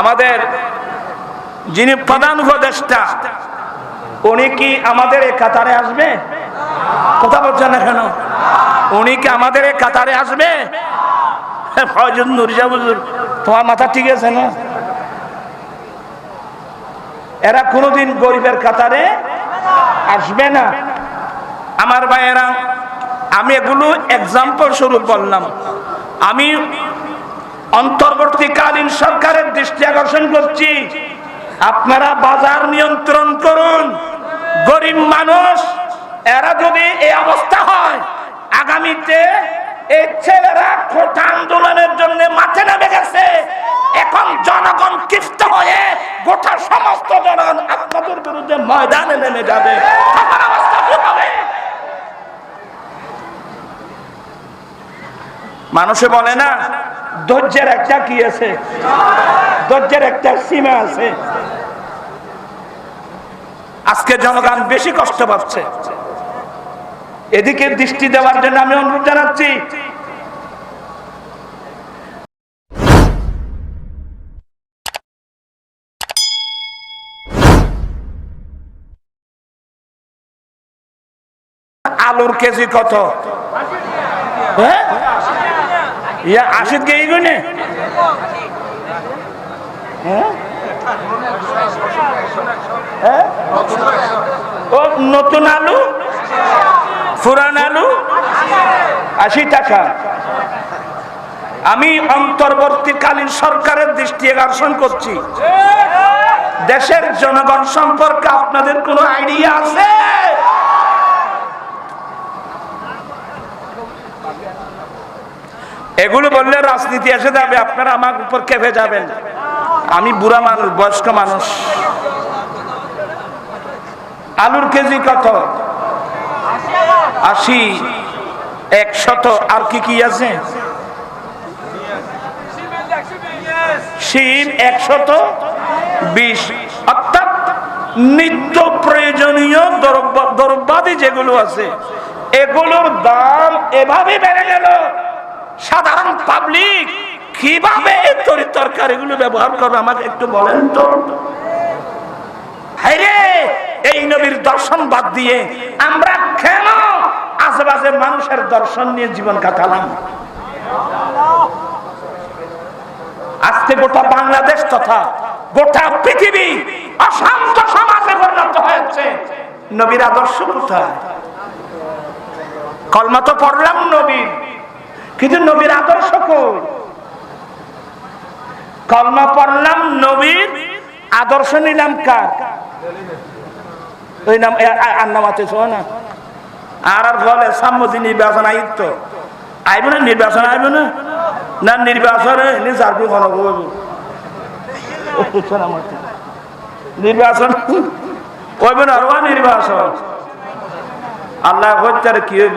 আমাদের যিনি প্রধান উপদেষ্টা, উনি কি আমাদের এই কাতারে আসবে? কথা বলছেন না কেন? উনি কি আমাদের এই কাতারে আসবে? তোমার মাথা ঠিক আছে না? এরা কোনোদিন গরিবের কাতারে আসবে না। আমার ভাইয়েরা, আমি এগুলো এক্সাম্পল স্বরূপ বললাম। আমি অন্তর্বর্তীকালীন সরকারের দৃষ্টি আকর্ষণ করছি। আপনারা বাজার নিয়ন্ত্রণ করুন। গরিব মানুষ, এরা যদি এই অবস্থা হয়, আগামীতে এই ছেলেরা কোটা আন্দোলনের জন্য মাঠে নেমে গেছে। এখন জনগণ ক্ষিপ্ত হয়ে গোটা সমস্ত জনগণ আপনাদের বিরুদ্ধে ময়দানে নেমে যাবে। মানুষে বলে না ধৈর্যের একটা কি আছে? ধৈর্যের একটা সীমা আছে। আজকে জনগণ বেশি কষ্ট পাচ্ছে। এদিকে দৃষ্টি দেওয়ার জন্য আমি অনুরোধ জানাচ্ছি। আলুর কেজি কত? হ্যাঁ? ইয়া আশিত কে গুনে হ্যাঁ? হ্যাঁ? ও নতুন আলু? পুরান আলু? আশি টাকা। আমি অন্তর্বর্তীকালীন সরকারের দৃষ্টি আকর্ষণ করছি। দেশের জনগণ সম্পর্কে আপনাদের কোনো আইডিয়া আছে? এগুলো বললে রাজনীতি এসে যাবে, আপনারা আমার উপর কেঁপে যাবেন। আমি বুড়া মানুষ, বয়স্ক মানুষ। আলুর কেজি কত? আশি। একশত। আর কি কি আছে? শিম একশত বিশ অর্থাৎ নিত্য প্রয়োজনীয় দ্রব্য- দ্রব্যাদি যেগুলো আছে, এগুলোর দাম এভাবে বেড়ে গেল। সাধারণ পাবলিক কীভাবে এই তরি তরকারিগুলো ব্যবহার করবে আমাকে একটু বলেন তো? এই নবীর দর্শন বাদ দিয়ে আমরা কেন আশেপাশে মানুষের দর্শন নিয়ে জীবন কাটালাম? আজকে গোটা বাংলাদেশ তথা গোটা পৃথিবী অশান্ত সমাজে পরিণত হয়েছে। নবীর আদর্শ কোথায়? কলমা তো পড়লাম নবীর। কিন্তু নবীর আদর্শ কই? কলমা পড়লাম নবীর আদর্শ নিলাম কার? ওই নাম আর নাম আছে না। আর আর বলে সাম্মতি নির্বাচন আইত তো। আইব না, নির্বাচন আইব না? না, নির্বাচন কোনো করব নির্বাচন কইব না আর নির্বাচন। আল্লাহ হত্যার কি হইব?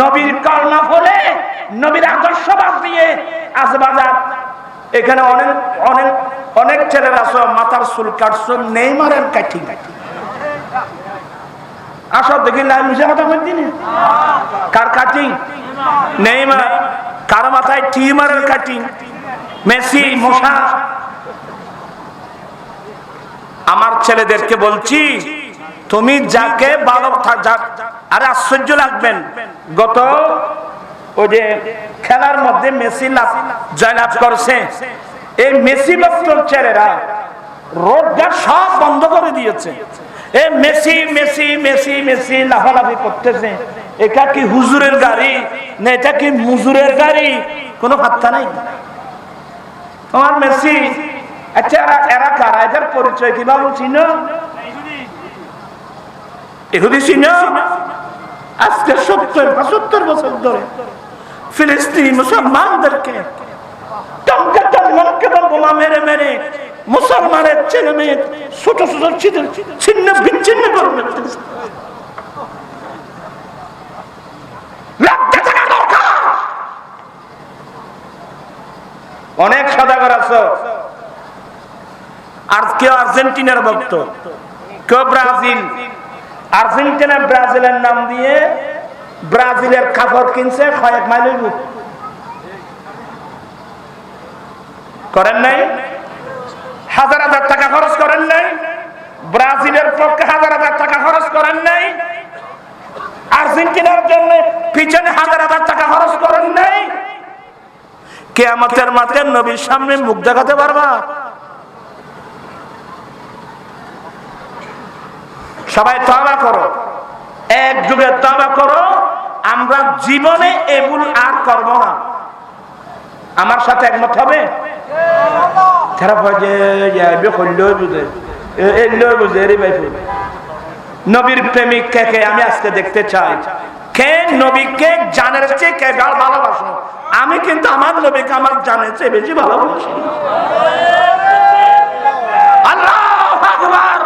নবীর কর্মা ফলে নবীর আদর্শ বাদ দিয়ে আজ বাজার। এখানে অনেক অনেক অনেক ছেলেরা আছো মাথার চুল কাটছো নেইমারের কাঠি আসো, দেখি কার কাটিং নেইমার। কার মাথায় টিমারের কাটিং মেসি, মশা। আমার ছেলেদেরকে বলছি, তুমি যাকে ভালো আরে আশ্চর্য লাগবেন। গত ওই যে খেলার মধ্যে মেসি লাভ জয়লাভ করছে। এই মেসি ভক্তর ছেলেরা রোডটা সব বন্ধ করে দিয়েছে। মেসি মেসি মেসি মেসি লাফালাফি করতেছে। এটা কি হুজুরের গাড়ি? না এটা কি গাড়ি? কোনো নাই। তোমার মেসি আচ্ছা এরা এদের পরিচয় কীভাবে চিনো? এহুদি চিনো? আজকে সত্তর পঁচাত্তর বছর ধরে ফিলিস্তিনি মুসলমানদেরকে বোমা মেরে মেরে। অনেক সদাগর আছো আর কেউ আর্জেন্টিনার ভক্ত, কেউ ব্রাজিল আর্জেন্টিনা, ব্রাজিলের নাম দিয়ে ব্রাজিলের কাপড় কিনছে কয়েক মাইলের বুক করেন নাই? হাজার হাজার টাকা খরচ করেন নাই? ব্রাজিলের পক্ষে হাজার হাজার টাকা খরচ করেন নাই? আর্জেন্টিনার জন্য পিছনে হাজার হাজার টাকা খরচ করেন নাই? কে কেয়ামতের মাঠে নবীর সামনে মুখ দেখাতে পারবা? সবাই তবা করো। এক যুগে তবা করো, আমরা জীবনে এগুলো আর করব না। আমার সাথে একমত হবে? নবীর প্রেমিক কে কে? আমি আজকে দেখতে চাই। কে নবীকে জানের চেয়ে কে গাল ভালোবাসো? আমি কিন্তু আমার নবীকে আমার জানের চেয়ে বেশি ভালোবাসি। আল্লাহ আকবার!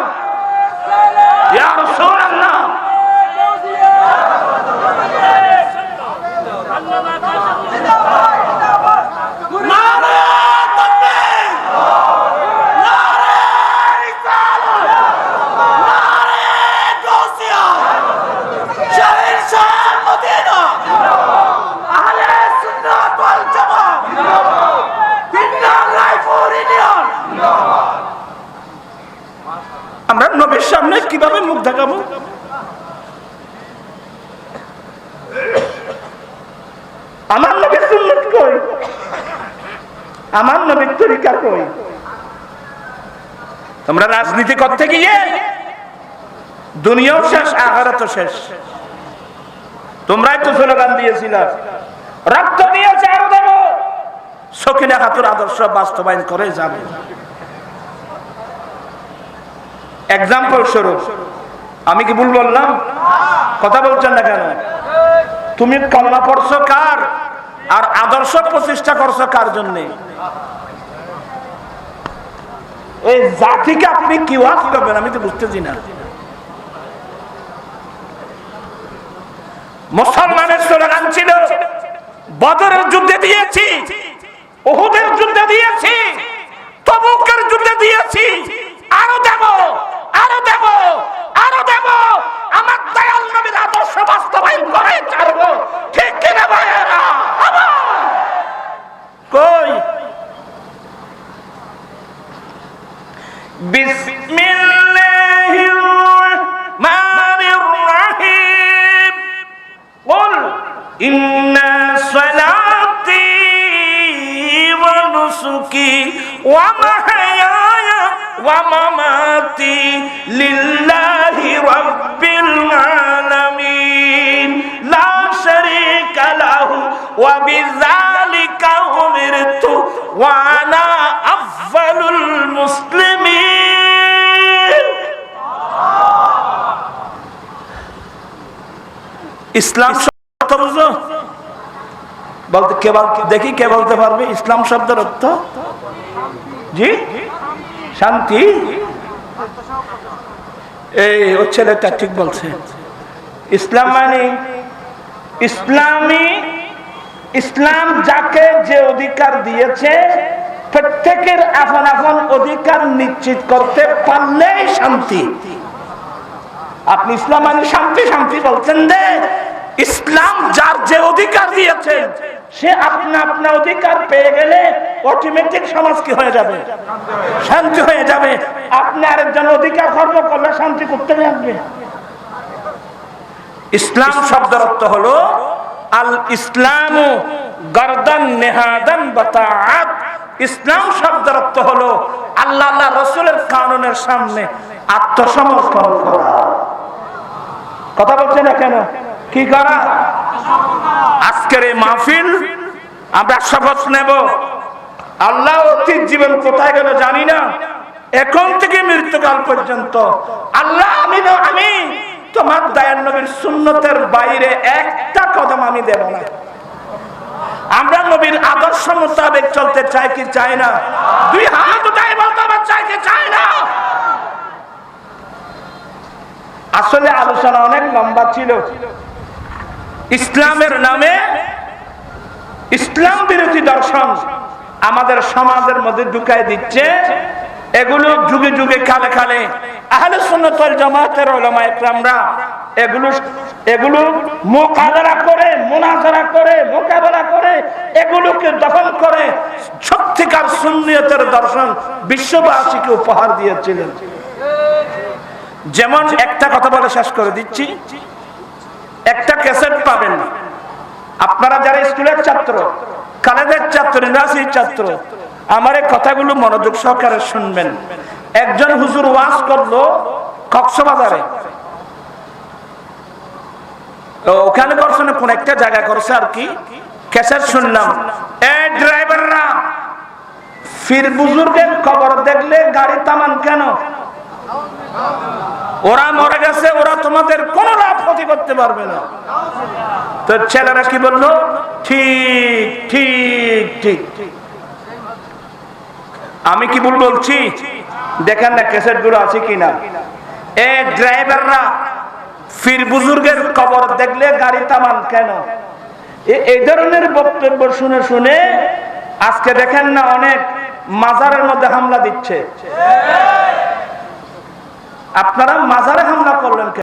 আমার নবীর তরিকা কই? তোমরা রাজনীতি করতে গিয়ে দুনিয়াও শেষ আহারত শেষ। তোমরাই তো স্লোগান দিয়েছিল, রক্ত দিয়েছে আরও দেব। সকিনা খাতুর আদর্শ বাস্তবায়ন করে যাবে। এক্সাম্পল স্বরূপ, আমি কি ভুল বললাম? কথা বলছেন না কেন? তুমি কল্লা পড়ছো কার? আর আদর্শ প্রতিষ্ঠা করছ কার জন্য? এই জাতিকে আপনি কি ওয়াজ করবেন? আমি তো বুঝতেছি না। মুসলমানের স্লোগান ছিল, বদরের যুদ্ধে দিয়েছি ওহুদের যুদ্ধে দিয়েছি, তবুকের যুদ্ধে দিয়েছি, আরও দেব আরও দেব আরও দেব। আমার দয়াল নবীর আদর্শ বাস্তবায়ন করে ছাড়বো। بسم الله الرحمن الرحيم. قل إن صلاتي ونسكي ومحياي ومماتي لله رب العالمين. لا شريك له وبذلك أمرت وأنا أفضل المسلمين. ইসলাম শব্দ বুঝো? বলতে দেখি কে বলতে পারবে? ইসলাম শব্দের অর্থ? জি? শান্তি? এই, ও ছেলেটা ঠিক বলছে। ইসলাম মানে ইসলামী, ইসলাম যাকে যে অধিকার দিয়েছে, প্রত্যেকের আপন আপন অধিকার নিশ্চিত করতে পারলেই শান্তি। আপনি ইসলাম মানে শান্তি শান্তি বলছেন দে ইসলাম যার যে অধিকার দিয়েছে, সে আপনা আপনা অধিকার পেয়ে গেলে অটোমেটিক সমাজ কি হয়ে যাবে? শান্তি হয়ে যাবে। আপনি আরেকজন অধিকার খর্ব করলে শান্তি করতে থাকবে ইসলাম শব্দের অর্থ হলো, আল ইসলাম গর্দান নেহাদান বাতাআত ইসলাম শব্দের অর্থ হলো, আল্লাহ আল্লাহ রসুলের কানুনের সামনে আত্মসমর্পণ করা। কথা বলছে না কেন? কি করা? আজকের এই মাহফিল আমরা শপথ নেব। আল্লাহ অতীত জীবন কোথায় গেল জানি না। এখন থেকে মৃত্যুকাল পর্যন্ত আল্লাহ আমি না- আমি তোমার দয়ান নবীর সুন্নতের বাইরে একটা কদম আমি দেব না। আমরা নবীর আদর্শ মোতাবেক চলতে চাই কি চাই না? দুই হাত উঠাই বলতে আমার চাই আসলে আলোচনা অনেক লম্বা ছিল। ইসলামের নামে ইসলাম বিরোধী দর্শন আমাদের সমাজের মধ্যে ঢুকাই দিচ্ছে। এগুলো যুগে যুগে কালে কালে এগুলো করে করে এগুলোকে দখল করে সত্যিকার দর্শন বিশ্ববাসীকে উপহার দিয়েছিলেন। যেমন একটা কথা বলে শেষ করে দিচ্ছি। একটা ক্যাসেট পাবেন। আপনারা যারা স্কুলের ছাত্র, কলেজের ছাত্র, ইউনিভার্সিটির ছাত্র, আমার এই কথাগুলো মনোযোগ সহকারে শুনবেন। একজন হুজুর ওয়াজ করল কক্সবাজারে। ওখানে করছে না কোন একটা জায়গা করছে আর কি? ক্যাসেট শুনলাম। এ ড্রাইভাররা ফির বুজুর্গের খবর দেখলে গাড়ি তামান কেন? ওরা মরে গেছে, ওরা তোমাদের কোন লাভ ক্ষতি করতে পারবে না। তো ছেলেরা কি বলল? ঠিক ঠিক ঠিক। আমি কি ভুল বলছি? দেখেন না ক্যাসেটগুলো আছে কিনা। এ ড্রাইভাররা ফির বুজুর্গের কবর দেখলে গাড়ি তামান কেন? এই ধরনের বক্তব্য শুনে শুনে আজকে দেখেন না অনেক মাজারের মধ্যে হামলা দিচ্ছে। আপনারা মাজারে হামলা করলেন কেন?